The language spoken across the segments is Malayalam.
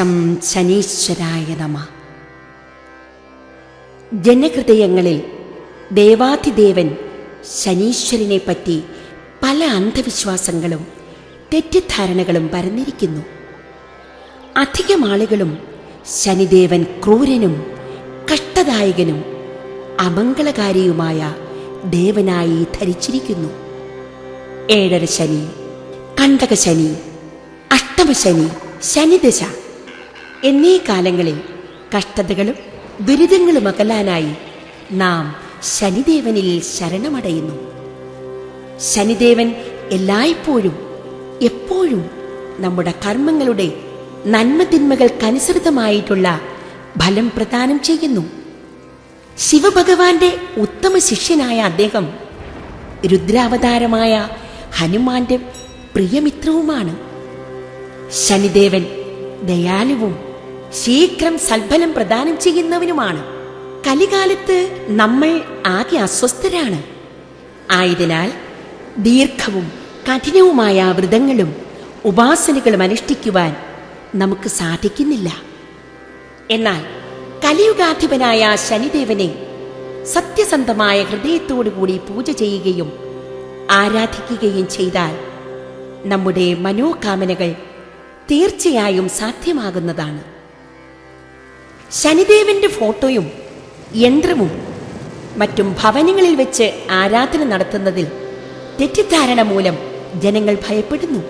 ശം ശനീശ്വരായ നമ. ജനഹൃദയങ്ങളിൽ ദേവാധിദേവൻ ശനീശ്വരനെ പറ്റി പല അന്ധവിശ്വാസങ്ങളും തെറ്റിദ്ധാരണകളും പരന്നിരിക്കുന്നു. അധികം ആളുകളും ശനിദേവൻ ക്രൂരനും കഷ്ടദായകനും അമംഗളകാരിയുമായ ദേവനായി ധരിച്ചിരിക്കുന്നു. ഏഴര ശനി കണ്ടകശനി അഷ്ടമശനി ശനിദശ എന്നീ കാലങ്ങളിൽ കഷ്ടതകളും ദുരിതങ്ങളും അകലാനായി നാം ശനിദേവനിൽ ശരണമടയുന്നു. ശനിദേവൻ എല്ലായ്പ്പോഴും എപ്പോഴും നമ്മുടെ കർമ്മങ്ങളുടെ നന്മതിന്മകൾക്കനുസൃതമായിട്ടുള്ള ഫലം പ്രദാനം ചെയ്യുന്നു. ശിവഭഗവാന്റെ ഉത്തമ ശിഷ്യനായ അദ്ദേഹം രുദ്രാവതാരമായ ഹനുമാന്റെ പ്രിയമിത്രവുമാണ്. ശനിദേവൻ ദയാലുവും ശീഘ്രം സൽഫലം പ്രദാനം ചെയ്യുന്നവനുമാണ്. കലികാലത്ത് നമ്മൾ ആകെ അസ്വസ്ഥരാണ്. ആയതിനാൽ ദീർഘവും കഠിനവുമായ വ്രതങ്ങളും ഉപാസനകളും അനുഷ്ഠിക്കുവാൻ നമുക്ക് സാധിക്കുന്നില്ല. എന്നാൽ കലിയുഗാധിപനായ ശനിദേവനെ സത്യസന്ധമായ ഹൃദയത്തോടുകൂടി പൂജ ചെയ്യുകയും ആരാധിക്കുകയും ചെയ്താൽ നമ്മുടെ മനോകാമനകൾ തീർച്ചയായും സാധ്യമാകുന്നതാണ്. ശനിദേവന്റെ ഫോട്ടോയും യന്ത്രവും മറ്റും ഭവനങ്ങളിൽ വെച്ച് ആരാധന നടത്തുന്നതിൽ തെറ്റിദ്ധാരണ മൂലം ജനങ്ങൾ ഭയപ്പെടുന്നു.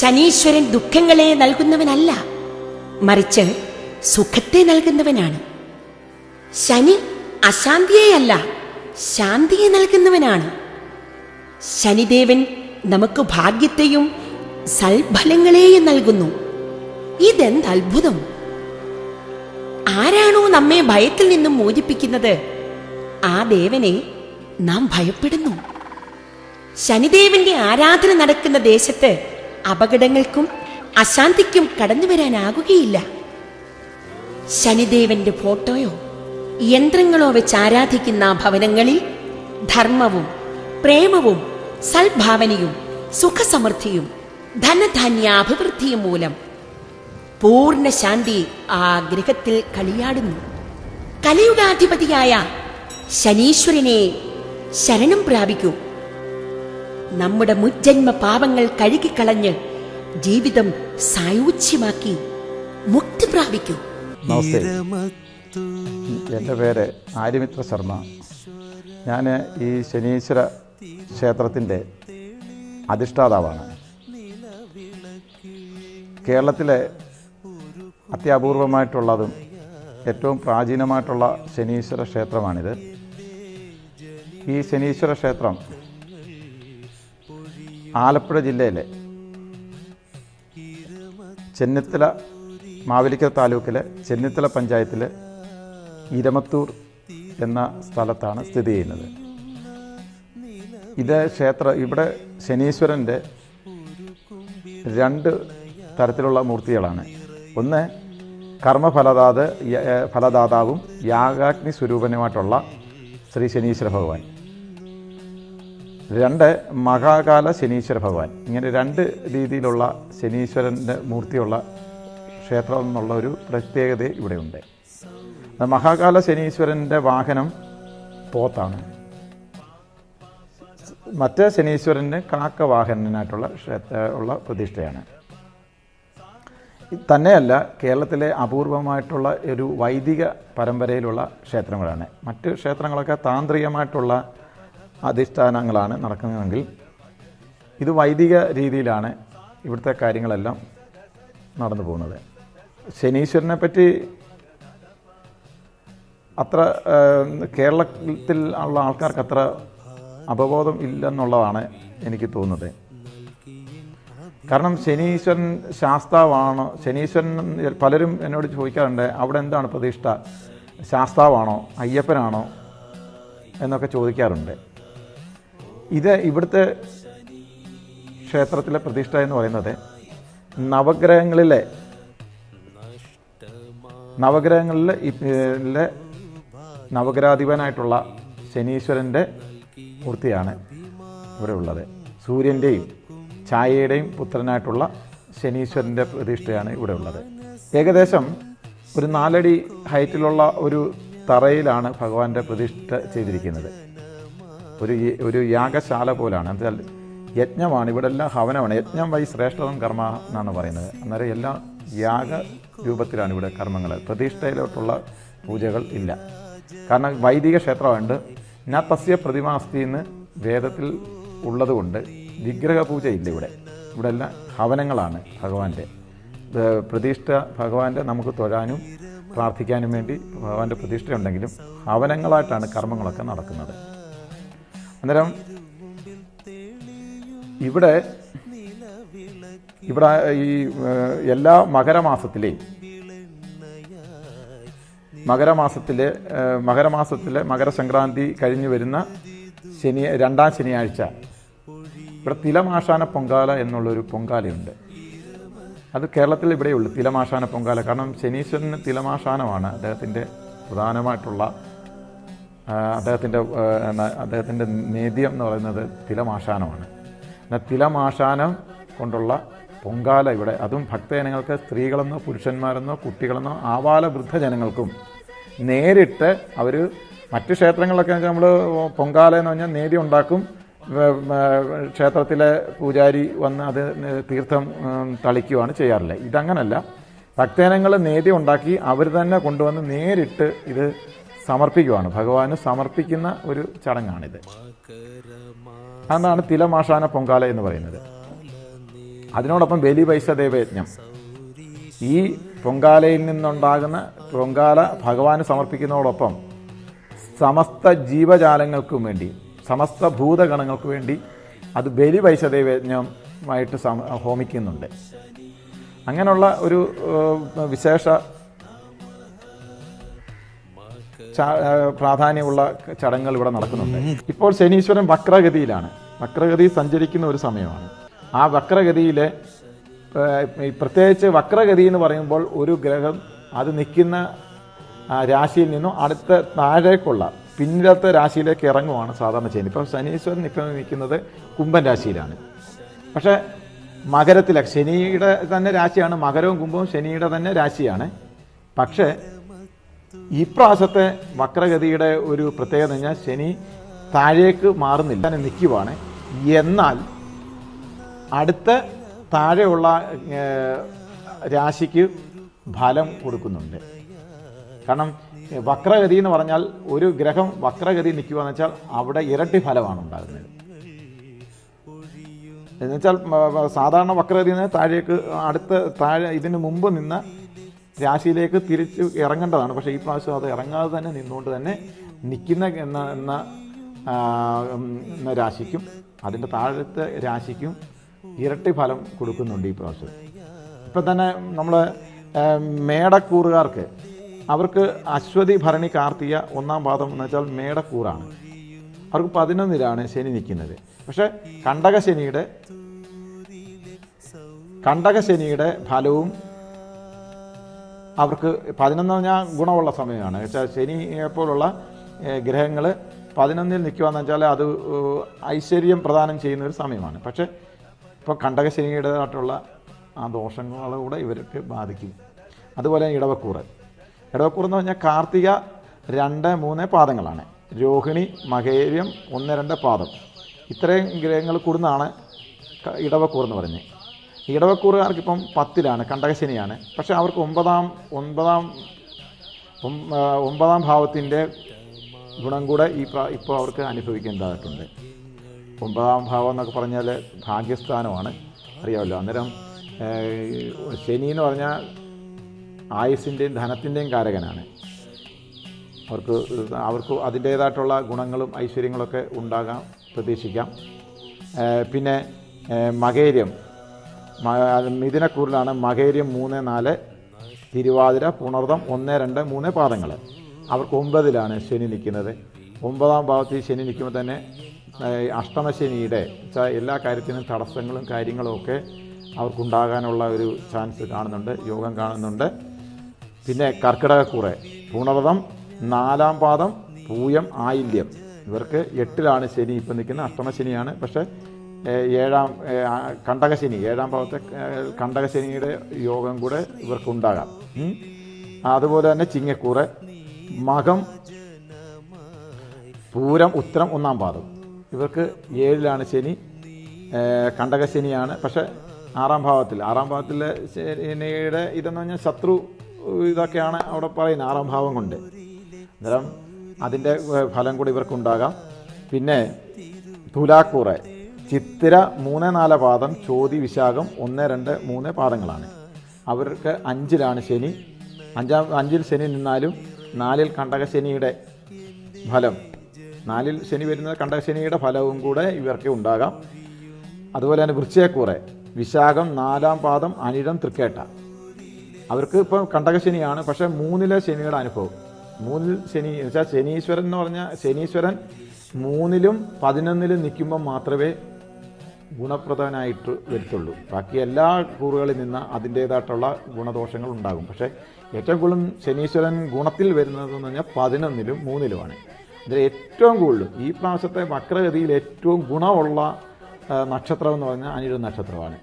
ശനീശ്വരൻ ദുഃഖങ്ങളെ നൽകുന്നവനല്ല മറിച്ച് സുഖത്തെ നൽകുന്നവനാണ്. ശനി അശാന്തിയെയല്ല ശാന്തിയെ നൽകുന്നവനാണ്. ശനിദേവൻ നമുക്ക് ഭാഗ്യത്തെയും സൽഫലങ്ങളെയും നൽകുന്നു. ഇതെന്ത് അത്ഭുതം! ആരാണോ നമ്മെ ഭയത്തിൽ നിന്നും മോചിപ്പിക്കുന്നത്? ആ ദേവനെ നാം ഭയപ്പെടുന്നു. ശനിദേവന്റെ ആരാധന നടക്കുന്ന ദേശത്ത് അപകടങ്ങൾക്കും അശാന്തിക്കും കടന്നു വരാനാകുകയില്ല. ശനിദേവന്റെ ഫോട്ടോയോ യന്ത്രങ്ങളോ വെച്ച് ആരാധിക്കുന്ന ഭവനങ്ങളിൽ ധർമ്മവും പ്രേമവും സൽഭാവനയും സുഖസമൃദ്ധിയും ധനധാന്യാഭിവൃദ്ധിയും മൂലം പൂർണ ശാന്തി ആ ഗ്രഹത്തിൽ കളിയാടുന്നു. കലിയുഗാധിപതിയായ ശനീശ്വരനെ ശരണം പ്രാപിക്കൂ. നമ്മുടെ മുജ്ജന്മ പാപങ്ങൾ കഴുകിക്കളഞ്ഞ് ജീവിതം സായൂജ്യമാക്കി മുക്തി പ്രാപിക്കൂ. നമസ്തേ. എന്റെ പേര് ആര്യമിത്ര ശർമ്മ. ഞാൻ ഈ ശനീശ്വര ക്ഷേത്രത്തിന്റെ അധിഷ്ഠാതാവാണ്. കേരളത്തിലെ അത്യപൂർവമായിട്ടുള്ളതും ഏറ്റവും പ്രാചീനമായിട്ടുള്ള ശനീശ്വര ക്ഷേത്രമാണിത്. ഈ ശനീശ്വര ക്ഷേത്രം ആലപ്പുഴ ജില്ലയിലെ ചെന്നിത്തല മാവേലിക്കര താലൂക്കിലെ ചെന്നിത്തല പഞ്ചായത്തിലെ ഇരമത്തൂർ എന്ന സ്ഥലത്താണ് സ്ഥിതി ചെയ്യുന്നത്. ഇത് ക്ഷേത്ര ഇവിടെ ശനീശ്വരന്റെ രണ്ട് തരത്തിലുള്ള മൂർത്തികളാണ്. ഒന്ന് കർമ്മഫലദാത് ഫലദാതാവും യാഗാഗ്നി സ്വരൂപനുമായിട്ടുള്ള ശ്രീ ശനീശ്വര ഭഗവാൻ. രണ്ട് മഹാകാല ശനീശ്വര ഭഗവാൻ. ഇങ്ങനെ രണ്ട് രീതിയിലുള്ള ശനീശ്വരന്റെ മൂർത്തിയുള്ള ക്ഷേത്രം എന്നുള്ള ഒരു പ്രത്യേകത ഇവിടെയുണ്ട്. മഹാകാല ശനീശ്വരന്റെ വാഹനം പോത്താണ്. മറ്റേ കാക്ക വാഹനനായിട്ടുള്ള ക്ഷേത്ര ഉള്ള പ്രതിഷ്ഠയാണ്. തന്നെയല്ല കേരളത്തിലെ അപൂർവമായിട്ടുള്ള ഒരു വൈദിക പരമ്പരയിലുള്ള ക്ഷേത്രങ്ങളാണ്. മറ്റ് ക്ഷേത്രങ്ങളൊക്കെ താന്ത്രികമായിട്ടുള്ള അധിഷ്ഠാനങ്ങളാണ് നടക്കുന്നതെങ്കിൽ ഇത് വൈദിക രീതിയിലാണ് ഇവിടുത്തെ കാര്യങ്ങളെല്ലാം നടന്നു പോകുന്നത്. ശനീശ്വരനെ പറ്റി അത്ര കേരളത്തിൽ ഉള്ള ആൾക്കാർക്ക് അത്ര അവബോധം ഇല്ലെന്നുള്ളതാണ് എനിക്ക് തോന്നുന്നത്. കാരണം ശനീശ്വരൻ ശാസ്താവാണ്? ശനീശ്വരൻ പലരും എന്നോട് ചോദിക്കാറുണ്ട് അവിടെ എന്താണ് പ്രതിഷ്ഠ? ശാസ്താവാണോ? അയ്യപ്പനാണോ? എന്നൊക്കെ ചോദിക്കാറുണ്ട്. ഇത് ഇവിടുത്തെ ക്ഷേത്രത്തിലെ പ്രതിഷ്ഠ എന്ന് പറയുന്നത് നവഗ്രഹങ്ങളിലെ നവഗ്രഹങ്ങളിലെ നവഗ്രഹാധിപനായിട്ടുള്ള ശനീശ്വരന്റെ മൂർത്തിയാണ് ഇവിടെ ഉള്ളത്. സൂര്യന്റെയും ഛായയുടെയും പുത്രനായിട്ടുള്ള ശനീശ്വരന്റെ പ്രതിഷ്ഠയാണ് ഇവിടെ ഉള്ളത്. ഏകദേശം ഒരു നാലടി ഹൈറ്റിലുള്ള ഒരു തറയിലാണ് ഭഗവാന്റെ പ്രതിഷ്ഠ ചെയ്തിരിക്കുന്നത്. ഒരു ഒരു യാഗശാല പോലാണ്. എന്നാൽ യജ്ഞമാണ് ഇവിടെ എല്ലാം ഹവനമാണ്. യജ്ഞം വൈ ശ്രേഷ്ഠതം കർമ്മ എന്നാണ് പറയുന്നത്. അന്നേരം എല്ലാം യാഗ രൂപത്തിലാണ് ഇവിടെ കർമ്മങ്ങൾ പ്രതിഷ്ഠയിലോട്ടുള്ള പൂജകൾ ഇല്ല. കാരണം വൈദിക ക്ഷേത്രമുണ്ട്. ഞാൻ തസ്യ പ്രതിമാസ്തി എന്ന് വേദത്തിൽ ഉള്ളതുകൊണ്ട് വിഗ്രഹ പൂജ ഇല്ല ഇവിടെ. ഇവിടെ എല്ലാം ഹവനങ്ങളാണ് ഭഗവാന്റെ. പ്രതിഷ്ഠ ഭഗവാന്റെ നമുക്ക് തൊഴാനും പ്രാർത്ഥിക്കാനും വേണ്ടി ഭഗവാന്റെ പ്രതിഷ്ഠയുണ്ടെങ്കിലും ഹവനങ്ങളായിട്ടാണ് കർമ്മങ്ങളൊക്കെ നടക്കുന്നത്. അന്നേരം ഇവിടെ ഇവിടെ ഈ എല്ലാ മകരമാസത്തിലെയും മകരമാസത്തിലെ മകരമാസത്തിലെ മകരസംക്രാന്തി കഴിഞ്ഞു വരുന്ന ശനി രണ്ടാം ശനിയാഴ്ച ഇവിടെ തിലമാശാന പൊങ്കാല എന്നുള്ളൊരു പൊങ്കാലയുണ്ട്. അത് കേരളത്തിൽ ഇവിടെയുള്ളൂ തിലമാശാന പൊങ്കാല. കാരണം ശനീശ്വരന് തിലമാശാനമാണ് അദ്ദേഹത്തിന്റെ പ്രധാനമായിട്ടുള്ള അദ്ദേഹത്തിന്റെ അദ്ദേഹത്തിന്റെ നേദ്യം എന്ന് പറയുന്നത് തിലമാശാനമാണ് എന്നാൽ തിലമാശാനം കൊണ്ടുള്ള പൊങ്കാല ഇവിടെ അതും ഭക്തജനങ്ങൾക്ക് സ്ത്രീകളെന്നോ പുരുഷന്മാരെന്നോ കുട്ടികളെന്നോ ആവാല വൃദ്ധജനങ്ങൾക്കും നേരിട്ട് അവർ മറ്റ് ക്ഷേത്രങ്ങളിലൊക്കെ നമ്മൾ പൊങ്കാല എന്ന് പറഞ്ഞാൽ നേദ്യം ഉണ്ടാക്കും. ക്ഷേത്രത്തിലെ പൂജാരി വന്ന് അത് തീർത്ഥം തളിക്കുകയാണ് ചെയ്യാറില്ല? ഇതങ്ങനല്ല. ഭക്തജനങ്ങൾ നേതി ഉണ്ടാക്കി അവർ തന്നെ കൊണ്ടുവന്ന് നേരിട്ട് ഇത് സമർപ്പിക്കുവാണ്. ഭഗവാന് സമർപ്പിക്കുന്ന ഒരു ചടങ്ങാണിത്. അതാണ് തിലമാഷാന പൊങ്കാല എന്ന് പറയുന്നത്. അതിനോടൊപ്പം ബലി പൈസ ദേവയജ്ഞം. ഈ പൊങ്കാലയിൽ നിന്നുണ്ടാകുന്ന പൊങ്കാല ഭഗവാന് സമർപ്പിക്കുന്നതോടൊപ്പം സമസ്ത ജീവജാലങ്ങൾക്കും വേണ്ടി സമസ്ത ഭൂതഗണങ്ങൾക്ക് വേണ്ടി അത് ബലി വൈശദൈവജ്ഞമായിട്ട് ഹോമിക്കുന്നുണ്ട്. അങ്ങനെയുള്ള ഒരു വിശേഷ പ്രാധാന്യമുള്ള ചടങ്ങുകൾ ഇവിടെ നടക്കുന്നുണ്ട്. ഇപ്പോൾ ശനീശ്വരൻ വക്രഗതിയിലാണ്. വക്രഗതി സഞ്ചരിക്കുന്ന ഒരു സമയമാണ്. ആ വക്രഗതിയിലെ പ്രത്യേകിച്ച് വക്രഗതി എന്ന് പറയുമ്പോൾ ഒരു ഗ്രഹം അത് നിൽക്കുന്ന രാശിയിൽ നിന്നും അടുത്ത താഴേക്കുള്ള പിന്നിലത്തെ രാശിയിലേക്ക് ഇറങ്ങുവാണ് സാധാരണ ചെയ്യുന്നത്. ഇപ്പോൾ ശനീശ്വരൻ ഇപ്പം നിൽക്കുന്നത് കുംഭൻ രാശിയിലാണ്. പക്ഷേ മകരത്തിലെ ശനിയുടെ തന്നെ രാശിയാണ് മകരവും കുംഭവും ശനിയുടെ തന്നെ രാശിയാണ്. പക്ഷേ ഈ പ്രാവശ്യത്തെ വക്രഗതിയുടെ ഒരു പ്രത്യേകത കഴിഞ്ഞാൽ ശനി താഴേക്ക് മാറുന്നില്ല തന്നെ നിൽക്കുവാണ്. എന്നാൽ അടുത്ത താഴെയുള്ള രാശിക്ക് ഫലം കൊടുക്കുന്നുണ്ട്. കാരണം വക്രഗതി എന്ന് പറഞ്ഞാൽ ഒരു ഗ്രഹം വക്രഗതി നിൽക്കുക എന്ന് വെച്ചാൽ അവിടെ ഇരട്ടി ഫലമാണ് ഉണ്ടാകുന്നത്. എന്നുവെച്ചാൽ സാധാരണ വക്രഗതി താഴേക്ക് അടുത്ത താഴെ ഇതിന് മുമ്പ് നിന്ന രാശിയിലേക്ക് തിരിച്ച് ഇറങ്ങേണ്ടതാണ്. പക്ഷേ ഈ പ്രാവശ്യം അത് ഇറങ്ങാതെ തന്നെ നിന്നുകൊണ്ട് തന്നെ നിൽക്കുന്ന എന്ന എന്ന രാശിക്കും അതിന്റെ താഴത്തെ രാശിക്കും ഇരട്ടി ഫലം കൊടുക്കുന്നുണ്ട് ഈ പ്രാവശ്യം. ഇപ്പം തന്നെ നമ്മൾ മേടക്കൂറുകാർക്ക് അവർക്ക് അശ്വതി ഭരണി കാർത്തിക ഒന്നാം പാദം എന്ന് വെച്ചാൽ മേടക്കൂറാണ്. അവർക്ക് പതിനൊന്നിലാണ് ശനി നിൽക്കുന്നത്. പക്ഷേ കണ്ടകശനിയുടെ കണ്ടകശനിയുടെ ഫലവും അവർക്ക് പതിനൊന്ന് പറഞ്ഞാൽ ഗുണമുള്ള സമയമാണ്. വെച്ചാൽ ശനിയെ പോലുള്ള ഗ്രഹങ്ങൾ പതിനൊന്നിൽ നിൽക്കുകയെന്ന് വെച്ചാൽ അത് ഐശ്വര്യം പ്രദാനം ചെയ്യുന്ന ഒരു സമയമാണ്. പക്ഷേ ഇപ്പോൾ കണ്ടകശനിയുടേതായിട്ടുള്ള ആ ദോഷങ്ങളൂടെ ഇവർക്ക് ബാധിക്കും. അതുപോലെ ഇടവക്കൂറ്. ഇടവക്കൂർ എന്ന് പറഞ്ഞാൽ കാർത്തിക രണ്ട് മൂന്ന് പാദങ്ങളാണ്. രോഹിണി മകേര്യം ഒന്ന് രണ്ട് പാദം. ഇത്രയും ഗ്രഹങ്ങൾ കൂടുന്നതാണ് ഇടവക്കൂർ എന്ന് പറഞ്ഞ്. ഇടവക്കൂറുകാർക്കിപ്പം പത്തിലാണ് കണ്ടകശനിയാണ്. പക്ഷേ അവർക്ക് ഒമ്പതാം ഒമ്പതാം ഒമ്പതാം ഭാവത്തിന്റെ ഗുണം കൂടെ ഈ ഇപ്പോൾ അവർക്ക് അനുഭവിക്കേണ്ടതായിട്ടുണ്ട്. ഒമ്പതാം ഭാവം എന്നൊക്കെ പറഞ്ഞാൽ ഭാഗ്യസ്ഥാനമാണ്. അറിയാമല്ലോ അന്നേരം ശനി എന്ന് പറഞ്ഞാൽ ആയുസിന്റെയും ധനത്തിന്റെയും കാരകനാണ്. അവർക്ക് അവർക്ക് അതിന്റേതായിട്ടുള്ള ഗുണങ്ങളും ഐശ്വര്യങ്ങളൊക്കെ ഉണ്ടാകാം പ്രതീക്ഷിക്കാം. പിന്നെ മകേര്യം. മിഥുനക്കൂറിലാണ് മകേര്യം മൂന്ന് നാല് തിരുവാതിര പുണർതം ഒന്ന് രണ്ട് മൂന്ന് പാദങ്ങൾ അവർക്ക് ഒമ്പതിലാണ് ശനി നിൽക്കുന്നത്. ഒമ്പതാം ഭാവത്തിൽ ശനി നിൽക്കുമ്പോൾ തന്നെ അഷ്ടമശനിയുടെ എല്ലാ കാര്യത്തിനും തടസ്സങ്ങളും കാര്യങ്ങളും ഒക്കെ അവർക്കുണ്ടാകാനുള്ള ഒരു ചാൻസ് കാണുന്നുണ്ട് യോഗം കാണുന്നുണ്ട്. പിന്നെ കർക്കിടകക്കൂറ് പൂണവ്രതം നാലാം പാദം പൂയം ആയില്യം. ഇവർക്ക് എട്ടിലാണ് ശനി ഇപ്പം നിൽക്കുന്ന അഷ്ടമശനിയാണ് പക്ഷേ ഏഴാം കണ്ടകശനി ഏഴാം ഭാവത്തെ കണ്ടകശനിയുടെ യോഗം കൂടെ ഇവർക്കുണ്ടാകാം അതുപോലെ തന്നെ ചിങ്ങക്കൂറ് മകം പൂരം ഉത്തരം ഒന്നാം പാദം. ഇവർക്ക് ഏഴിലാണ് ശനി കണ്ടകശനിയാണ്. പക്ഷേ ആറാം ഭാവത്തിൽ ആറാം ഭാവത്തിലെ ശനിയുടെ ഇതെന്ന് പറഞ്ഞാൽ ശത്രു ഇതൊക്കെയാണ് അവിടെ പറയുന്നത് ആറാം ഭാവം കൊണ്ട്. അന്നേരം അതിന്റെ ഫലം കൂടി ഇവർക്കുണ്ടാകാം. പിന്നെ തുലാക്കൂറ് ചിത്തിര മൂന്ന് നാല് പാദം ചോതി വിശാഖം ഒന്ന് രണ്ട് മൂന്ന് പാദങ്ങളാണ്. അവർക്ക് അഞ്ചിലാണ് ശനി. അഞ്ചാം അഞ്ചിൽ ശനി നിന്നാലും നാലിൽ കണ്ടകശനിയുടെ ഫലം നാലിൽ ശനി വരുന്ന കണ്ടകശനിയുടെ ഫലവും കൂടെ ഇവർക്ക് ഉണ്ടാകാം. അതുപോലെ തന്നെ വൃശ്ചയക്കൂറ് വിശാഖം നാലാം പാദം അനിഴം തൃക്കേട്ട. അവർക്ക് ഇപ്പം കണ്ടകശനിയാണ് പക്ഷേ മൂന്നിലെ ശനിയുടെ അനുഭവം. മൂന്നിൽ ശനി വെച്ചാൽ ശനീശ്വരൻ എന്ന് പറഞ്ഞാൽ ശനീശ്വരൻ മൂന്നിലും പതിനൊന്നിലും നിൽക്കുമ്പോൾ മാത്രമേ ഗുണപ്രദനായിട്ട് വരത്തുള്ളൂ. ബാക്കി എല്ലാ കൂറുകളിൽ നിന്ന് അതിന്റേതായിട്ടുള്ള ഗുണദോഷങ്ങൾ ഉണ്ടാകും. പക്ഷേ ഏറ്റവും കൂടുതൽ ശനീശ്വരൻ ഗുണത്തിൽ വരുന്നതെന്ന് പറഞ്ഞാൽ പതിനൊന്നിലും മൂന്നിലുമാണ്. ഇതിൽ ഏറ്റവും കൂടുതൽ ഈ പ്രാവശ്യത്തെ വക്രഗതിയിൽ ഏറ്റവും ഗുണമുള്ള നക്ഷത്രം എന്ന് പറഞ്ഞാൽ അനിഴ നക്ഷത്രമാണ്.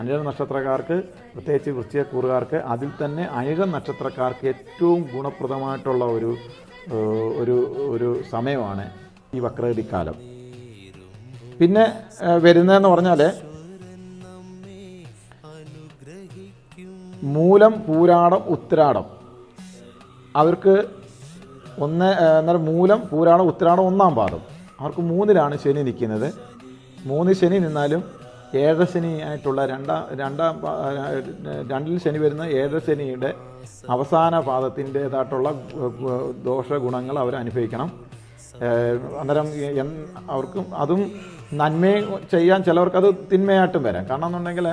അനിഴ നക്ഷത്രക്കാർക്ക് പ്രത്യേകിച്ച് വൃശ്ചികക്കൂറുകാർക്ക് അതിൽ തന്നെ അനിഴ നക്ഷത്രക്കാർക്ക് ഏറ്റവും ഗുണപ്രദമായിട്ടുള്ള ഒരു ഒരു ഒരു സമയമാണ് ഈ വക്രഗതിക്കാലം. പിന്നെ വരുന്നതെന്ന് പറഞ്ഞാൽ മൂലം പൂരാടം ഉത്തരാടം അവർക്ക് ഒന്ന് എന്നാൽ മൂലം പൂരാടം ഉത്തരാടം ഒന്നാം പാദം. അവർക്ക് മൂന്നിലാണ് ശനി നിൽക്കുന്നത്. മൂന്ന് ശനി നിന്നാലും ഏഴര ശനി ആയിട്ടുള്ള രണ്ടാം രണ്ടാം രണ്ടിൽ ശനി വരുന്ന ഏഴശനിയുടെ അവസാന പാദത്തിന്റേതായിട്ടുള്ള ദോഷ ഗുണങ്ങൾ അവർ അനുഭവിക്കണം. അന്നേരം അവർക്കും അതും നന്മയും ചെയ്യാൻ ചിലവർക്ക് അത് തിന്മയായിട്ടും വരാം. കാരണം എന്നുണ്ടെങ്കിൽ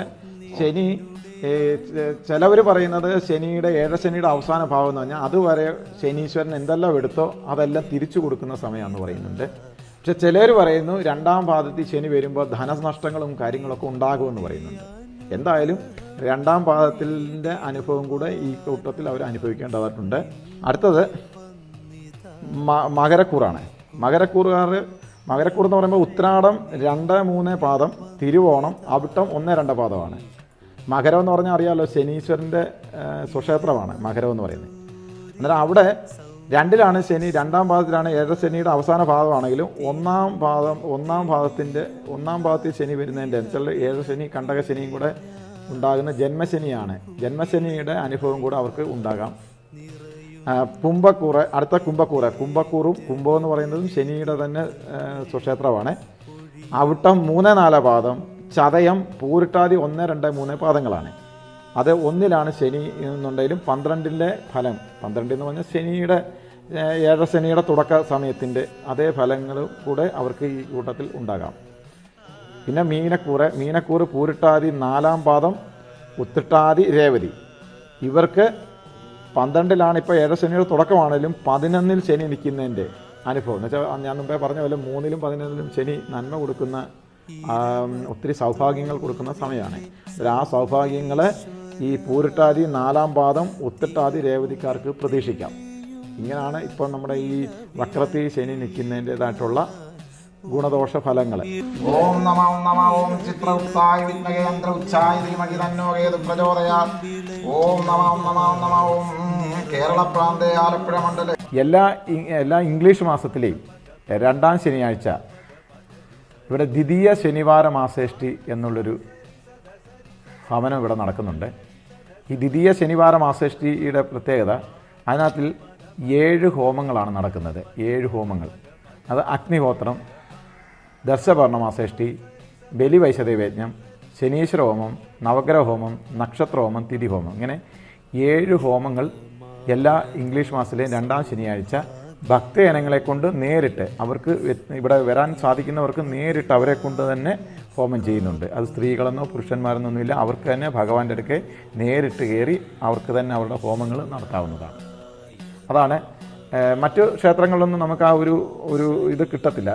ശനി ചിലവർ പറയുന്നത് ശനിയുടെ ഏഴശനിയുടെ അവസാന ഭാവം എന്ന് പറഞ്ഞാൽ അതുവരെ ശനീശ്വരൻ എന്തെല്ലാം എടുത്തോ അതെല്ലാം തിരിച്ചു കൊടുക്കുന്ന സമയമാണെന്ന് പറയുന്നുണ്ട്. പക്ഷെ ചിലർ പറയുന്നു രണ്ടാം പാദത്തിൽ ശനി വരുമ്പോൾ ധനനഷ്ടങ്ങളും കാര്യങ്ങളൊക്കെ ഉണ്ടാകുമെന്ന് പറയുന്നുണ്ട്. എന്തായാലും രണ്ടാം പാദത്തിന്റെ അനുഭവം കൂടെ ഈ കൂട്ടത്തിൽ അവർ അനുഭവിക്കേണ്ടതായിട്ടുണ്ട്. അടുത്തത് മകരക്കൂറാണ്. മകരക്കൂറുകാർ മകരക്കൂർ എന്ന് പറയുമ്പോൾ ഉത്രാടം രണ്ട് മൂന്ന് പാദം തിരുവോണം അവിട്ടം ഒന്ന് രണ്ട് പാദമാണ്. മകരം എന്ന് പറഞ്ഞാൽ അറിയാമല്ലോ ശനീശ്വരന്റെ സുക്ഷേത്രമാണ് മകരം എന്ന് പറയുന്നത്. അന്നേരം അവിടെ രണ്ടിലാണ് ശനി രണ്ടാം പാദത്തിലാണ് ഏഴര ശനിയുടെ അവസാന ഭാഗമാണെങ്കിലും ഒന്നാം ഭാഗം ഒന്നാം പാദത്തിന്റെ ഒന്നാം ഭാഗത്തിൽ ശനി വരുന്നതിന്റെ വെച്ചാൽ ഏഴര ശനി കണ്ടക ശനിയും കൂടെ ഉണ്ടാകുന്ന ജന്മശനിയാണ്. ജന്മശനിയുടെ അനുഭവം കൂടെ അവർക്ക് ഉണ്ടാകാം. കുംഭക്കൂറ് അടുത്ത കുംഭക്കൂറ്. കുംഭക്കൂറും കുംഭം എന്ന് പറയുന്നതും ശനിയുടെ തന്നെ സുക്ഷേത്രമാണ് സ്വക്ഷേത്രമാണ്. അവിട്ടം മൂന്ന് നാല് പാദം ചതയം പൂരിട്ടാതി ഒന്ന് രണ്ട് മൂന്ന് പാദങ്ങളാണ്. അത് ഒന്നിലാണ് ശനി എന്നുണ്ടെങ്കിലും പന്ത്രണ്ടിന്റെ ഫലം. പന്ത്രണ്ട് എന്ന് പറഞ്ഞാൽ ശനിയുടെ ഏഴ ശനിയുടെ തുടക്ക സമയത്തിന്റെ അതേ ഫലങ്ങൾ കൂടെ അവർക്ക് ഈ കൂട്ടത്തിൽ ഉണ്ടാകാം. പിന്നെ മീനക്കൂറ് മീനക്കൂറ് പൂരിട്ടാതി നാലാം പാദം ഉത്തിട്ടാതി രേവതി. ഇവർക്ക് പന്ത്രണ്ടിലാണ് ഇപ്പോൾ ഏഴശനിയുടെ തുടക്കമാണെങ്കിലും പതിനൊന്നിൽ ശനി നിൽക്കുന്നതിന്റെ അനുഭവം. എന്ന് വെച്ചാൽ ഞാൻ മുമ്പേ പറഞ്ഞ പോലെ മൂന്നിലും പതിനൊന്നിലും ശനി നന്മ കൊടുക്കുന്ന ഒത്തിരി സൗഭാഗ്യങ്ങൾ കൊടുക്കുന്ന സമയമാണ്. ആ സൗഭാഗ്യങ്ങൾ ഈ പൂരിട്ടാതി നാലാം പാദം ഉത്തിട്ടാതി രേവതിക്കാർക്ക് പ്രതീക്ഷിക്കാം. ഇങ്ങനെയാണ് ഇപ്പോൾ നമ്മുടെ ഈ വക്രത്തിൽ ശനി നിൽക്കുന്നതിന്റെതായിട്ടുള്ള ഗുണദോഷ ഫലങ്ങൾ. ഓം നമ ഓം നമ ഓം ചിത്ര ഉത്സായ യന്ത്ര ഉച്ചായ ധീമഹി തന്നോ കേതു പ്രചോദയാ ഓം നമ ഓം നമ ഓം നമ ഓം കേരള പ്രാന്തേ ആലപ്പുഴ മണ്ഡല. എല്ലാ എല്ലാ ഇംഗ്ലീഷ് മാസത്തിലെയും രണ്ടാം ശനിയാഴ്ച ഇവിടെ ദ്വിതീയ ശനിവാര മാസേഷ്ടി എന്നുള്ളൊരു ഭവനം ഇവിടെ നടക്കുന്നുണ്ട്. ഈ ദ്വിതീയ ശനിവാര മാസഷ്ടിയുടെ പ്രത്യേകത അതിനകത്തിൽ ഏഴ് ഹോമങ്ങളാണ് നടക്കുന്നത്. ഏഴ് ഹോമങ്ങൾ. അത് അഗ്നിഹോത്രം ദർശപർണ മാസേഷ്ടി ബലിവൈശദേവയജ്ഞം ശനീശ്വര ഹോമം നവഗ്രഹ ഹോമം നക്ഷത്ര ഹോമം തിഥി ഹോമം. ഇങ്ങനെ ഏഴ് ഹോമങ്ങൾ എല്ലാ ഇംഗ്ലീഷ് മാസത്തിലെയും രണ്ടാം ശനിയാഴ്ച ഭക്തജനങ്ങളെ കൊണ്ട് നേരിട്ട് അവർക്ക് ഇവിടെ വരാൻ സാധിക്കുന്നവർക്ക് നേരിട്ട് അവരെ കൊണ്ട് തന്നെ ഹോമം ചെയ്യുന്നുണ്ട്. അത് സ്ത്രീകളെന്നോ പുരുഷന്മാരെന്നൊന്നുമില്ല. അവർക്ക് തന്നെ ഭഗവാന്റെ അടുക്കെ നേരിട്ട് കയറി അവർക്ക് തന്നെ അവരുടെ ഹോമങ്ങൾ നടത്താവുന്നതാണ്. അതാണ് മറ്റു ക്ഷേത്രങ്ങളിലൊന്നും നമുക്ക് ആ ഒരു ഒരു ഇത് കിട്ടത്തില്ല.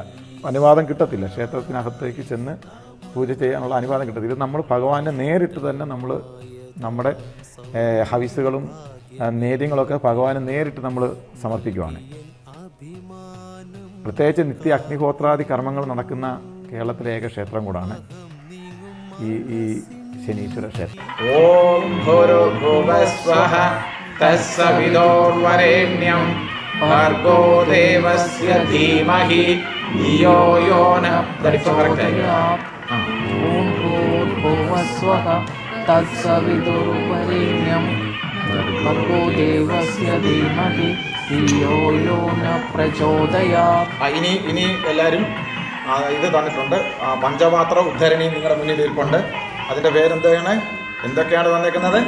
അനുവാദം കിട്ടത്തില്ല. ക്ഷേത്രത്തിനകത്തേക്ക് ചെന്ന് പൂജ ചെയ്യാനുള്ള അനുവാദം കിട്ടത്തില്ല. ഇത് നമ്മൾ ഭഗവാനെ നേരിട്ട് തന്നെ നമ്മൾ നമ്മുടെ ഹവിസുകളും നേദ്യങ്ങളൊക്കെ ഭഗവാന് നേരിട്ട് നമ്മൾ സമർപ്പിക്കുവാണ്. പ്രത്യേകിച്ച് നിത്യ അഗ്നിഹോത്രാദി കർമ്മങ്ങൾ നടക്കുന്ന കേരളത്തിലെ ഏക ക്ഷേത്രം കൂടാണ് ഈ ഈ ശനീശ്വര ക്ഷേത്രം. ഓം തസ്സവിദോർവരേണ്യം ഭാർഗോ ദേവസ്യ ധീമഹി भर्गो देवस्य धीमहि धियो यो न प्रचोदयात् ആ, ഇനി ഇനി എല്ലാവരും ആ, ഇത് തന്നിട്ടുണ്ട് ആ, പഞ്ചപാത്ര ഉദ്ധരണി നിങ്ങളുടെ മുന്നിൽ ഇരിപ്പുണ്ട് അതിൻ്റെ പേരെന്താണ് എന്തൊക്കെയാണ് തന്നേക്കുന്നത്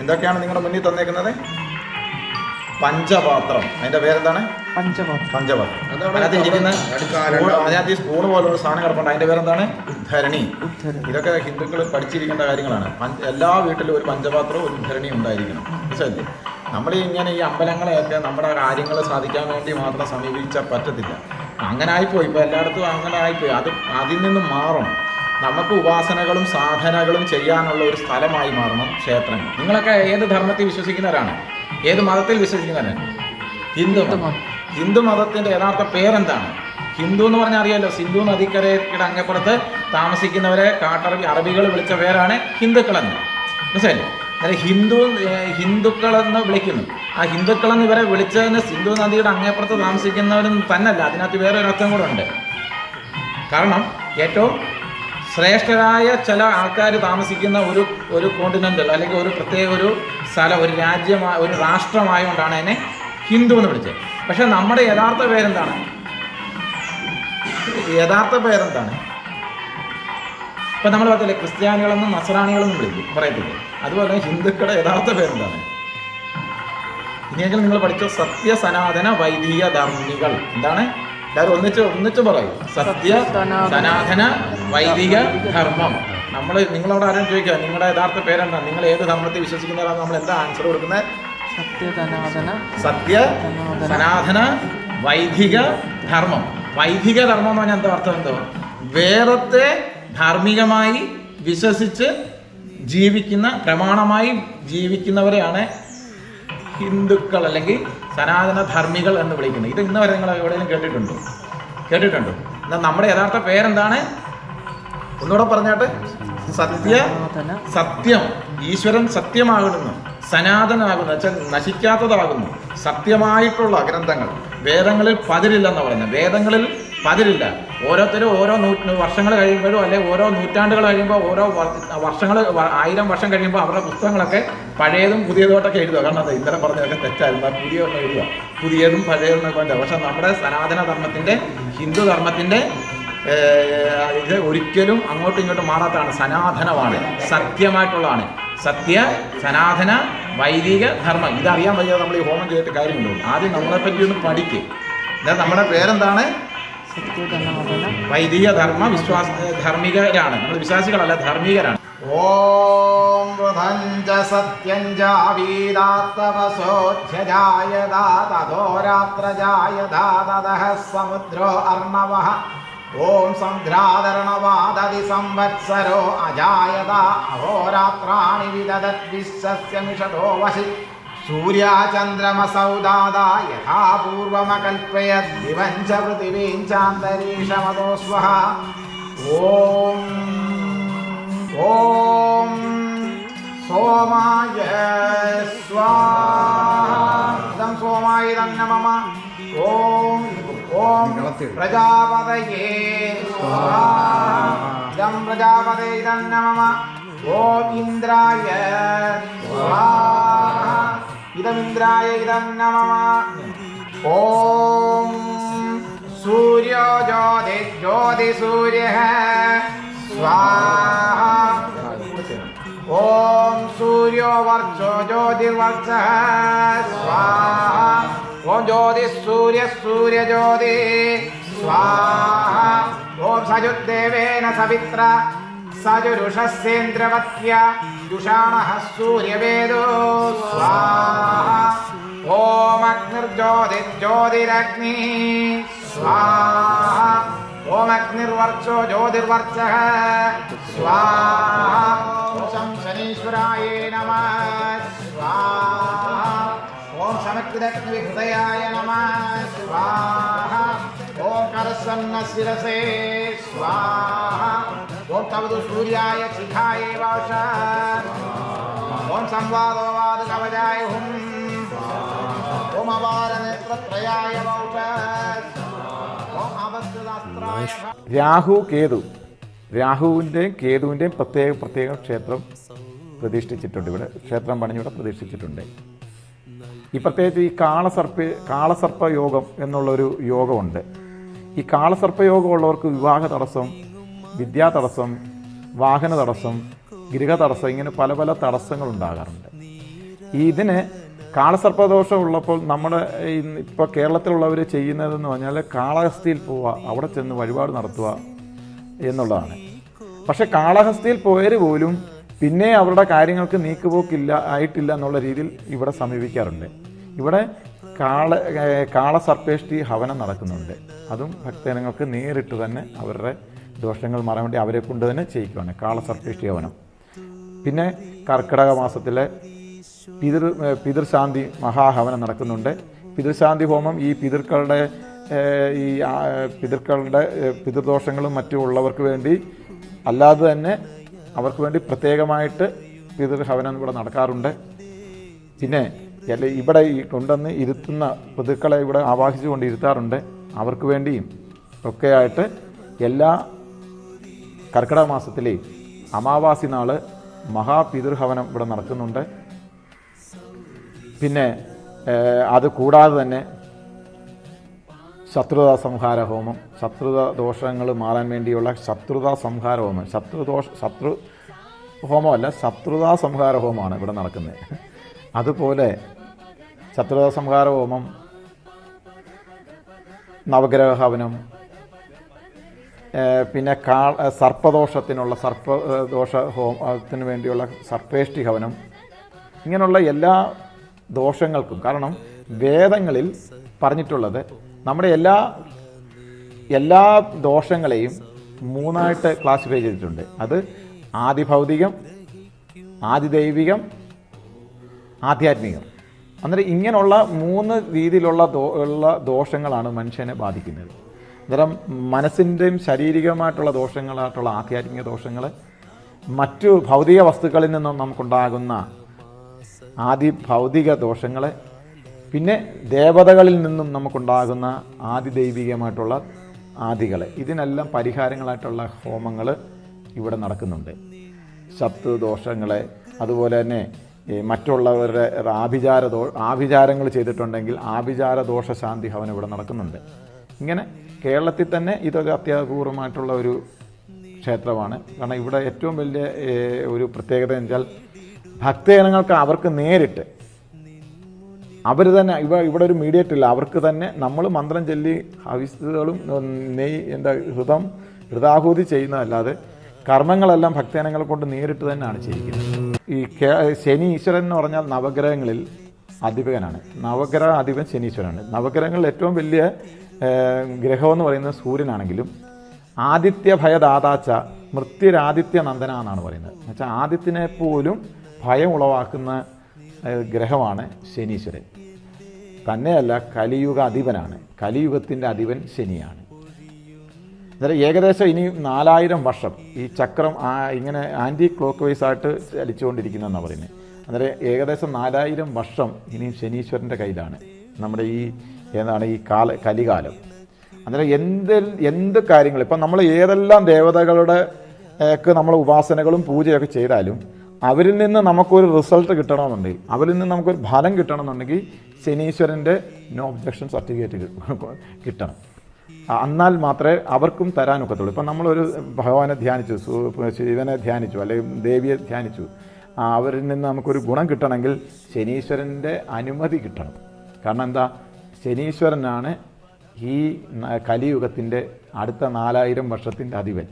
എന്തൊക്കെയാണ് നിങ്ങളുടെ മുന്നിൽ തന്നേക്കുന്നത് പഞ്ചപാത്രം അതിൻ്റെ പേരെന്താണ് പഞ്ചവർ അതിനകത്ത് ഇരിക്കുന്ന അതിനകത്ത് ഈ സ്പൂൺ പോലുള്ള സാധനം കിടപ്പുണ്ട്. അതിന്റെ പേരെന്താണ്? ഉദ്ധരണി. ഇതൊക്കെ ഹിന്ദുക്കൾ പഠിച്ചിരിക്കേണ്ട കാര്യങ്ങളാണ്. എല്ലാ വീട്ടിലും ഒരു പഞ്ചപാത്രവും ഒരു ഉദ്ധരണി ഉണ്ടായിരിക്കണം. മനസ്സിലല്ലേ നമ്മൾ ഇങ്ങനെ ഈ അമ്പലങ്ങളെയൊക്കെ നമ്മുടെ കാര്യങ്ങൾ സാധിക്കാൻ വേണ്ടി മാത്രം സമീപിച്ചാൽ പറ്റത്തില്ല. അങ്ങനെ ആയിപ്പോയി ഇപ്പോൾ എല്ലായിടത്തും അങ്ങനെ ആയിപ്പോയി അത് അതിൽ നിന്ന് മാറും നമുക്ക് ഉപാസനകളും സാധനകളും ചെയ്യാനുള്ള ഒരു സ്ഥലമായി മാറണം ക്ഷേത്രങ്ങൾ. നിങ്ങളൊക്കെ ഏത് ധർമ്മത്തിൽ വിശ്വസിക്കുന്നവരാണ്? ഏത് മതത്തിൽ വിശ്വസിക്കുന്നവരാണ്? ഹിന്ദു ഹിന്ദു മതത്തിന്റെ യഥാർത്ഥ പേരെന്താണ്? ഹിന്ദു എന്ന് പറഞ്ഞാൽ അറിയാലോ സിന്ധു നദിക്കരയുടെ അങ്ങപ്പുറത്ത് താമസിക്കുന്നവരെ കാട്ടറബി അറബികൾ വിളിച്ച പേരാണ് ഹിന്ദുക്കളെന്ന്. മനസ്സിലായില്ലേ? അതായത് ഹിന്ദു ഹിന്ദുക്കളെന്ന് വിളിക്കുന്നു. ആ ഹിന്ദുക്കളെന്ന് ഇവരെ വിളിച്ചതിന് സിന്ധു നദിയുടെ അങ്ങേപ്പുറത്ത് താമസിക്കുന്നവരും തന്നല്ല അതിനകത്ത് വേറെ ഒരു അർത്ഥം കൂടെ ഉണ്ട്. കാരണം ഏറ്റവും ശ്രേഷ്ഠരായ ചില ആൾക്കാർ താമസിക്കുന്ന ഒരു ഒരു കോണ്ടിനെന്റൽ അല്ലെങ്കിൽ ഒരു പ്രത്യേക ഒരു സ്ഥലം ഒരു രാജ്യമായ ഒരു രാഷ്ട്രമായതുകൊണ്ടാണ് അതിനെ ഹിന്ദു എന്ന് വിളിച്ചത്. പക്ഷെ നമ്മുടെ യഥാർത്ഥ പേരെന്താണ്? യഥാർത്ഥ പേരെന്താണ്? ഇപ്പം നമ്മൾ പറയത്തില്ലേ ക്രിസ്ത്യാനികളെന്നും നസറാണികളെന്നും വിളിക്കും. പറയത്തില്ലേ? അതുപോലെ ഹിന്ദുക്കളുടെ യഥാർത്ഥ പേരെന്താണ്? ഇനിയെങ്കിലും നിങ്ങൾ പഠിച്ച സത്യ സനാതന വൈദിക ധർമ്മികൾ. എന്താണ്? എല്ലാവരും ഒന്നിച്ച് ഒന്നിച്ച് പറയും. സത്യ സനാതന വൈദിക ധർമ്മം. നമ്മൾ നിങ്ങളോട് ആരും ചോദിക്കുക? നിങ്ങളുടെ യഥാർത്ഥ പേരെന്താണ്? നിങ്ങൾ ഏത് ധർമ്മത്തിൽ വിശ്വസിക്കുന്നവരാണ്? നമ്മൾ എന്താ ആൻസർ കൊടുക്കുന്നത്? സത്യ സനാതന വൈദിക ധർമ്മം. വൈദിക ധർമ്മം എന്ന് പറഞ്ഞാൽ എന്താ അർത്ഥം? എന്തോ? വേദത്തെ ധാർമ്മികമായി വിശ്വസിച്ച് ജീവിക്കുന്ന പ്രമാണമായി ജീവിക്കുന്നവരെയാണ് ഹിന്ദുക്കൾ അല്ലെങ്കിൽ സനാതന ധർമ്മികൾ എന്ന് വിളിക്കുന്നത്. ഇത് ഇന്ന് വരെ നിങ്ങൾ എവിടെയെങ്കിലും കേട്ടിട്ടുണ്ടോ? കേട്ടിട്ടുണ്ടോ? എന്നാൽ നമ്മുടെ യഥാർത്ഥ പേരെന്താണ്? ഒന്നുകൂടെ പറഞ്ഞാട്ടെ? സത്യ സത്യം. ഈശ്വരൻ സത്യമാകുന്നു. സനാതനാകുന്നു. വെച്ചാൽ നശിക്കാത്തതാകുന്നു. സത്യമായിട്ടുള്ള ഗ്രന്ഥങ്ങൾ. വേദങ്ങളിൽ പതിരില്ലെന്ന് പറയുന്നത്. വേദങ്ങളിൽ പതിരില്ല. ഓരോരുത്തരും ഓരോ നൂ വർഷങ്ങൾ കഴിയുമ്പോഴും അല്ലെങ്കിൽ ഓരോ നൂറ്റാണ്ടുകൾ കഴിയുമ്പോൾ ഓരോ വർഷങ്ങൾ ആയിരം വർഷം കഴിയുമ്പോൾ അവരുടെ പുസ്തകങ്ങളൊക്കെ പഴയതും പുതിയതുമായിട്ടൊക്കെ എഴുതുക. കാരണം അത് ഇന്നലെ പറഞ്ഞതൊക്കെ തെറ്റായിരുന്നു. പുതിയ എഴുതുക. പുതിയതും പഴയതും എന്നൊക്കെ പക്ഷെ നമ്മുടെ സനാതന ധർമ്മത്തിന്റെ ഹിന്ദു ധർമ്മത്തിന്റെ ഇത് ഒരിക്കലും അങ്ങോട്ടും ഇങ്ങോട്ടും മാറാത്തതാണ്. സനാതനമാണ്. സത്യമായിട്ടുള്ളതാണ്. സത്യ സനാതന വൈദിക ധർമ്മം. ഇതറിയാൻ വയ്യാതെ നമ്മൾ ഈ ഹോമം ചെയ്തിട്ട് കാര്യമുണ്ടോ? ആദ്യം നമ്മളെപ്പറ്റി ഒന്ന് പഠിക്കും. എന്നാൽ നമ്മുടെ പേരെന്താണ്? വൈദിക ധർമ്മ വിശ്വാസ ധാർമ്മികരാണ്. നമ്മൾ വിശ്വാസികളല്ല ധാർമ്മികരാണ്. ഓം വൃതഞ്ച വീതാത്തവസോധ്യജായതാതോരാത്രജായതാതദഃ സമുദ്രോ അർണവഃ. ഓം സംഘ്രാതരണവാദതി സംവത്സരോ അജായത അഹോരാത്രാണി വിദദദ്വിശ്വസ്യമിഷതോ വശി. സൂര്യാചന്ദ്രമസൗദാദ യഥാ പൂർവമകൽപ്പയത് ദിവം ച പൃഥിവീം ചാന്തരീക്ഷമതോ സ്വഃ ഓം ഓം സോമായ സ്വാഹം. സോമായി തന്നെ മമ ഓം ഓം പ്രജാപതയേ സ്വാഹം പ്രജാപതേ തന്നെ മമ ഓം ഇന്ദ്രായ സ്വാഹ ഇതമിന്ദ്രായ ഇതന്ന മമ ഓം സൂര്യോ ജ്യോതി ജ്യോതി സൂര്യ സ്വാഹ ഓം സൂര്യോ വർച്ചോ ఓం జ్యోతి సూర్య సూర్యజ్యోతి స్వాహ ఓం సజుర్దేవేన సవిత్ర సజురుషస్సేంద్రవత్య యుషాణ సూర్యవేదో స్వాహ ఓం అగ్నిర్జ్యోతిర్జ్యోతిరగ్ని స్వాహ ఓం అగ్నిర్వర్చో జ్యోతిర్వర్చ స్వాహ ఓం శనీశ్వరాయ నమ స్వాహ ഓം സമത്വിദഗ്നി ഹൃദയായ നമ. സ്വാഹ. ഓം കരസന്ന ശിരസേ. സ്വാഹ. ഓം തവതു സൂര്യായ ശിഖായ ഭാഷ ഓം സംവാദോവാദ കവചായ ഹും. ഓം അപാര നേത്രത്രയായ ഭൗഷ രാഹു കേതു. രാഹുവിന്റെയും കേതുവിന്റെയും പ്രത്യേക പ്രത്യേക ക്ഷേത്രം പ്രതിഷ്ഠിച്ചിട്ടുണ്ട് ഇവിടെ. ക്ഷേത്രം പണിഞ്ഞിവിടെ പ്രതിഷ്ഠിച്ചിട്ടുണ്ട്. ഈ പ്രത്യേകിച്ച് ഈ കാളസർപ്പ കാളസർപ്പ യോഗം എന്നുള്ളൊരു യോഗമുണ്ട്. ഈ കാളസർപ്പ യോഗമുള്ളവർക്ക് വിവാഹ തടസ്സം വിദ്യാ തടസ്സം വാഹന തടസ്സം ഗൃഹ തടസ്സം ഇങ്ങനെ പല പല തടസ്സങ്ങൾ ഉണ്ടാകാറുണ്ട് ഇതിന് കാളസർപ്പദോഷം ഉള്ളപ്പോൾ നമ്മുടെ ഇപ്പോൾ കേരളത്തിലുള്ളവർ ചെയ്യുന്നതെന്ന് പറഞ്ഞാൽ കാളഹസ്തിയിൽ പോവുക അവിടെ ചെന്ന് വഴിപാട് നടത്തുക എന്നുള്ളതാണ്. പക്ഷെ കാളഹസ്തിയിൽ പോയവർ പോലും പിന്നെ അവരുടെ കാര്യങ്ങൾക്ക് നീക്കുപോക്കില്ല ആയിട്ടില്ല എന്നുള്ള രീതിയിൽ ഇവിടെ സമീപിക്കാറുണ്ട്. ഇവിടെ കാള കാള കാളസർപ്പേഷ്ടി ഹവനം നടക്കുന്നുണ്ട്. അതും ഭക്തജനങ്ങൾക്ക് നേരിട്ട് തന്നെ അവരുടെ ദോഷങ്ങൾ മാറാൻ വേണ്ടി അവരെ കൊണ്ട് തന്നെ ചെയ്യിക്കുകയാണ് കാളസർപ്പേഷ്ടി ഹവനം. പിന്നെ കർക്കിടക മാസത്തിലെ പിതൃ പിതൃശാന്തി മഹാഹവനം നടക്കുന്നുണ്ട്. പിതൃശാന്തി ഹോമം ഈ പിതൃക്കളുടെ ഈ പിതൃക്കളുടെ പിതൃദോഷങ്ങളും മറ്റും ഉള്ളവർക്ക് വേണ്ടി അല്ലാതെ തന്നെ അവർക്ക് വേണ്ടി പ്രത്യേകമായിട്ട് പിതൃഹവനം ഇവിടെ നടക്കാറുണ്ട്. പിന്നെ ഇവിടെ ഈ കൊണ്ടുവന്ന് ഇരുത്തുന്ന പിതൃക്കളെ ഇവിടെ ആവാഹിച്ചുകൊണ്ട് ഇരുത്താറുണ്ട് അവർക്ക് വേണ്ടിയും ഒക്കെയായിട്ട് എല്ലാ കർക്കിടക മാസത്തിലെയും അമാവാസി നാൾ മഹാപിതൃഹവനം ഇവിടെ നടക്കുന്നുണ്ട്. പിന്നെ അത് കൂടാതെ തന്നെ ശത്രുതാ സംഹാര ഹോമം ശത്രുത ദോഷങ്ങൾ മാറാൻ വേണ്ടിയുള്ള ശത്രുതാ സംഹാര ഹോമം ശത്രുദോഷ ശത്രു ഹോമമല്ല ശത്രുതാ സംഹാര ഹോമമാണ് ഇവിടെ നടക്കുന്നത്. അതുപോലെ ശത്രുതാ സംഹാര ഹോമം നവഗ്രഹ ഹവനം പിന്നെ കാ സർപ്പദോഷത്തിനുള്ള സർപ്പദോഷ ഹോമത്തിന് വേണ്ടിയുള്ള സർപ്പേഷ്ടി ഹവനം ഇങ്ങനെയുള്ള എല്ലാ ദോഷങ്ങൾക്കും കാരണം വേദങ്ങളിൽ പറഞ്ഞിട്ടുള്ളത് നമ്മുടെ എല്ലാ എല്ലാ ദോഷങ്ങളെയും മൂന്നായിട്ട് ക്ലാസിഫൈ ചെയ്തിട്ടുണ്ട്. അത് ആദിഭൗതികം ആദിദൈവികം ആധ്യാത്മികം. അന്നേരം ഇങ്ങനെയുള്ള മൂന്ന് രീതിയിലുള്ള ഉള്ള ദോഷങ്ങളാണ് മനുഷ്യനെ ബാധിക്കുന്നത്. അന്നേരം മനസ്സിന്റെയും ശാരീരികമായിട്ടുള്ള ദോഷങ്ങളായിട്ടുള്ള ആധ്യാത്മിക ദോഷങ്ങൾ മറ്റു ഭൗതിക വസ്തുക്കളിൽ നിന്നും നമുക്കുണ്ടാകുന്ന ആദി ഭൗതിക ദോഷങ്ങൾ പിന്നെ ദേവതകളിൽ നിന്നും നമുക്കുണ്ടാകുന്ന ആദിദൈവികമായിട്ടുള്ള ആദികൾ ഇതിനെല്ലാം പരിഹാരങ്ങളായിട്ടുള്ള ഹോമങ്ങൾ ഇവിടെ നടക്കുന്നുണ്ട്. ശത്രു ദോഷങ്ങളെ അതുപോലെ തന്നെ മറ്റുള്ളവരുടെ ആഭിചാര ദോ ആഭിചാരങ്ങൾ ചെയ്തിട്ടുണ്ടെങ്കിൽ ആഭിചാര ദോഷ ശാന്തി ഹവനം ഇവിടെ നടക്കുന്നുണ്ട്. ഇങ്ങനെ കേരളത്തിൽ തന്നെ ഇതൊരു അത്യപൂർവമായിട്ടുള്ള ഒരു ക്ഷേത്രമാണ്. കാരണം ഇവിടെ ഏറ്റവും വലിയ ഒരു പ്രത്യേകത എന്ന് വെച്ചാൽ ഭക്തജനങ്ങൾക്ക് അവർക്ക് നേരിട്ട് അവർ തന്നെ ഇവ ഇവിടെ ഒരു മീഡിയേറ്റ് ഇല്ല. അവർക്ക് തന്നെ നമ്മൾ മന്ത്രം ചൊല്ലി ഹവിസുകളും നെയ് എന്താ ഹൃദം ഹൃദാഹൂതി ചെയ്യുന്നതല്ലാതെ കർമ്മങ്ങളെല്ലാം ഭക്തജനങ്ങൾ കൊണ്ട് നേരിട്ട് തന്നെയാണ് ചെയ്യിക്കുന്നത് ഈ ശനി ഈശ്വരൻ എന്ന് പറഞ്ഞാൽ നവഗ്രഹങ്ങളിൽ അധിപകനാണ്. നവഗ്രഹ അധിപൻ ശനീശ്വരനാണ് നവഗ്രഹങ്ങളിൽ ഏറ്റവും വലിയ ഗ്രഹം എന്ന് പറയുന്നത് സൂര്യനാണെങ്കിലും ആദിത്യ ഭയദാതാച്ച മൃത്യുരാദിത്യ നന്ദന എന്നാണ് പറയുന്നത്. എന്നുവെച്ചാൽ ആദിത്യനെ പോലും ഭയം ഉളവാക്കുന്ന ഗ്രഹമാണ് ശനീശ്വരൻ തന്നെയല്ല കലിയുഗ അധിപനാണ്. കലിയുഗത്തിന്റെ അധിപൻ ശനിയാണ്. അന്നേരം ഏകദേശം ഇനി നാലായിരം വർഷം ഈ ചക്രം ഇങ്ങനെ ആന്റി ക്ലോക്ക് വൈസ് ആയിട്ട് ചലിച്ചുകൊണ്ടിരിക്കുന്നതെന്നാണ് പറയുന്നത്. അന്നേരം ഏകദേശം നാലായിരം വർഷം ഇനി ശനീശ്വരന്റെ കയ്യിലാണ്. നമ്മുടെ ഈ എന്താണ് ഈ കാല കലികാലം. അന്നേരം എന്ത് എന്ത് കാര്യങ്ങൾ ഇപ്പം നമ്മൾ ഏതെല്ലാം ദേവതകളുടെ ഒക്കെ നമ്മൾ ഉപാസനകളും പൂജയൊക്കെ ചെയ്താലും അവരിൽ നിന്ന് നമുക്കൊരു റിസൾട്ട് കിട്ടണമെന്നുണ്ടെങ്കിൽ അവരിൽ നിന്ന് നമുക്കൊരു ഫലം കിട്ടണമെന്നുണ്ടെങ്കിൽ ശനീശ്വരന്റെ നോ ഒബ്ജക്ഷൻ സർട്ടിഫിക്കറ്റ് കിട്ടണം. എന്നാൽ മാത്രമേ അവർക്കും തരാനൊക്കത്തുള്ളൂ. ഇപ്പം നമ്മളൊരു ഭഗവാനെ ധ്യാനിച്ചു ശിവനെ ധ്യാനിച്ചു അല്ലെങ്കിൽ ദേവിയെ ധ്യാനിച്ചു. അവരിൽ നിന്ന് നമുക്കൊരു ഗുണം കിട്ടണമെങ്കിൽ ശനീശ്വരന്റെ അനുമതി കിട്ടണം. കാരണം എന്താ? ശനീശ്വരനാണ് ഈ കലിയുഗത്തിന്റെ അടുത്ത നാലായിരം വർഷത്തിന്റെ അധിപൻ.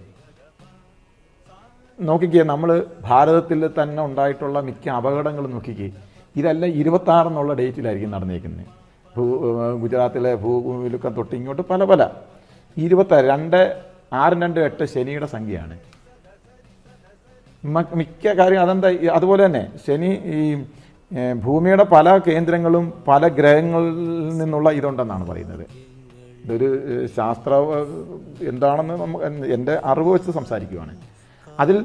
നോക്കിക്കേ നമ്മൾ ഭാരതത്തിൽ തന്നെ ഉണ്ടായിട്ടുള്ള മിക്ക അപകടങ്ങളും നോക്കിക്കേ ഇതെല്ലാം ഇരുപത്താറെന്നുള്ള ഡേറ്റിലായിരിക്കും നടന്നേക്കുന്നത്. ഭൂ ഗുജറാത്തിലെ ഭൂമിയിലൊക്കെ തൊട്ട് ഇങ്ങോട്ട് പല പല. ഇരുപത്താറ് രണ്ട് ആറ് രണ്ട് എട്ട് ശനിയുടെ സംഖ്യയാണ്. മിക്ക കാര്യം അതെന്താ അതുപോലെ തന്നെ ശനി ഈ ഭൂമിയുടെ പല കേന്ദ്രങ്ങളും പല ഗ്രഹങ്ങളിൽ നിന്നുള്ള ഇതുണ്ടെന്നാണ് പറയുന്നത്. ഇതൊരു ശാസ്ത്ര എന്താണെന്ന് നമുക്ക് എന്റെ അറിവ് വെച്ച് സംസാരിക്കുവാണ്. അതിൽ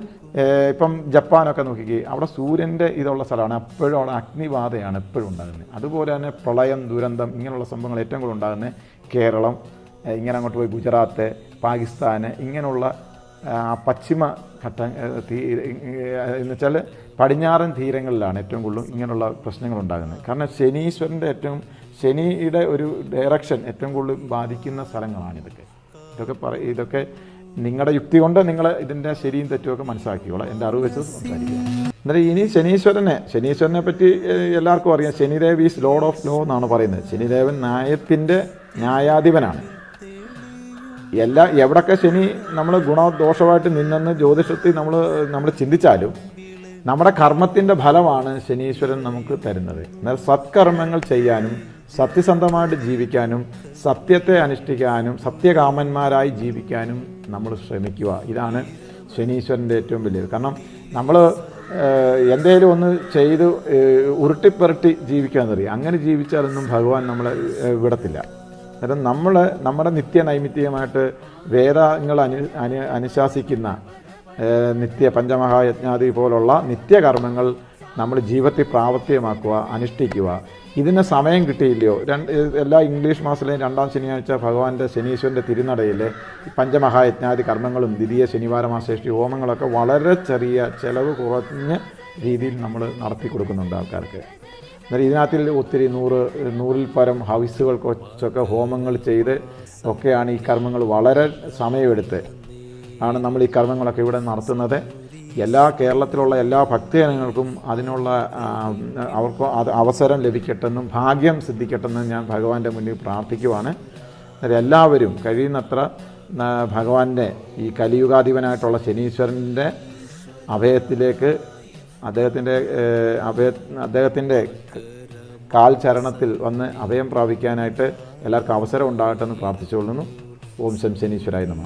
ഇപ്പം ജപ്പാനൊക്കെ നോക്കിക്കേ അവിടെ സൂര്യന്റെ ഇതുള്ള സ്ഥലമാണ്. എപ്പോഴും അവിടെ അഗ്നിബാധയാണ് എപ്പോഴും ഉണ്ടാകുന്നത്. അതുപോലെ തന്നെ പ്രളയം ദുരന്തം ഇങ്ങനെയുള്ള സംഭവങ്ങൾ ഏറ്റവും കൂടുതൽ ഉണ്ടാകുന്നത് കേരളം ഇങ്ങനെ അങ്ങോട്ട് പോയി ഗുജറാത്ത് പാകിസ്ഥാന് ഇങ്ങനെയുള്ള പശ്ചിമ ഘട്ട എന്നുവെച്ചാൽ എന്ന് വെച്ചാൽ പടിഞ്ഞാറൻ തീരങ്ങളിലാണ് ഏറ്റവും കൂടുതൽ ഇങ്ങനെയുള്ള പ്രശ്നങ്ങൾ ഉണ്ടാകുന്നത്. കാരണം ശനീശ്വരന്റെ ഏറ്റവും ശനിയുടെ ഒരു ഡയറക്ഷൻ ഏറ്റവും കൂടുതൽ ബാധിക്കുന്ന സ്ഥലങ്ങളാണ് ഇതൊക്കെ. ഇതൊക്കെ പറ ഇതൊക്കെ നിങ്ങളുടെ യുക്തി കൊണ്ട് നിങ്ങൾ ഇതിന്റെ ശരിയും തെറ്റുമൊക്കെ മനസ്സിലാക്കിയോളാം എന്റെ അറിവ് വെച്ച് സംസാരിക്കുക. എന്നിട്ട് ഇനി ശനീശ്വരനെ ശനീശ്വരനെ പറ്റി എല്ലാവർക്കും അറിയാം. Shanidev is lord of law എന്നാണ് പറയുന്നത്. ശനിദേവൻ ന്യായത്തിന്റെ ന്യായാധിപനാണ്. എല്ലാ എവിടൊക്കെ ശനി നമ്മൾ ഗുണദോഷമായിട്ട് നിന്നെന്ന് ജ്യോതിഷത്തിൽ നമ്മൾ നമ്മൾ ചിന്തിച്ചാലും നമ്മുടെ കർമ്മത്തിന്റെ ഫലമാണ് ശനീശ്വരൻ നമുക്ക് തരുന്നത്. എന്നാൽ സത്കർമ്മങ്ങൾ ചെയ്യാനും സത്യസന്ധമായിട്ട് ജീവിക്കാനും സത്യത്തെ അനുഷ്ഠിക്കാനും സത്യകാമന്മാരായി ജീവിക്കാനും നമ്മൾ ശ്രമിക്കുക. ഇതാണ് ശനീശ്വരന്റെ ഏറ്റവും വലിയത്. കാരണം നമ്മൾ എന്തെങ്കിലും ഒന്ന് ചെയ്ത് ഉരുട്ടിപ്പുരട്ടി ജീവിക്കാന്നറിയാം അങ്ങനെ ജീവിച്ചാലൊന്നും ഭഗവാൻ നമ്മളെ വിടത്തില്ല. അന്നേരം നമ്മൾ നമ്മുടെ നിത്യനൈമിത്യമായിട്ട് വേദങ്ങൾ അനു അനു അനുശാസിക്കുന്ന നിത്യ പഞ്ചമഹായജ്ഞാതി പോലുള്ള നിത്യകർമ്മങ്ങൾ നമ്മൾ ജീവിതത്തിൽ പ്രാവർത്തികമാക്കുക അനുഷ്ഠിക്കുക. ഇതിന് സമയം കിട്ടിയില്ലയോ? രണ്ട് എല്ലാ ഇംഗ്ലീഷ് മാസത്തിലെയും രണ്ടാം ശനിയാഴ്ച ഭഗവാന്റെ ശനീശ്വരന്റെ തിരുനടയിൽ പഞ്ചമഹായജ്ഞാതി കർമ്മങ്ങളും ദ്വിതീയ ശനിവാര മാസേഷ്ടി ഹോമങ്ങളൊക്കെ വളരെ ചെറിയ ചിലവ് കുറഞ്ഞ രീതിയിൽ നമ്മൾ നടത്തി കൊടുക്കുന്നുണ്ട് ആൾക്കാർക്ക്. എന്നാൽ ഇതിനകത്തിൽ ഒത്തിരി നൂറ് നൂറിൽ പരം ഹൗസുകൾ കൊച്ചൊക്കെ ഹോമങ്ങൾ ചെയ്ത് ഒക്കെയാണ് ഈ കർമ്മങ്ങൾ വളരെ സമയമെടുത്ത് ആണ് നമ്മൾ ഈ കർമ്മങ്ങളൊക്കെ ഇവിടെ നടത്തുന്നത്. എല്ലാ കേരളത്തിലുള്ള എല്ലാ ഭക്തജനങ്ങൾക്കും അതിനുള്ള അവർക്ക് അത് അവസരം ലഭിക്കട്ടെന്നും ഭാഗ്യം സിദ്ധിക്കട്ടെന്നും ഞാൻ ഭഗവാന്റെ മുന്നിൽ പ്രാർത്ഥിക്കുവാണ്. എല്ലാവരും കഴിയുന്നത്ര ഭഗവാന്റെ ഈ കലിയുഗാധിപനായിട്ടുള്ള ശനീശ്വരന്റെ അഭയത്തിലേക്ക് അദ്ദേഹത്തിന്റെ അഭയ അദ്ദേഹത്തിന്റെ കാൽ ചരണത്തിൽ വന്ന് അഭയം പ്രാപിക്കാനായിട്ട് എല്ലാവർക്കും അവസരം ഉണ്ടാകട്ടെ എന്ന് പ്രാർത്ഥിച്ചുകൊള്ളുന്നു. ഓം ശം ശനീശ്വരായ നമ.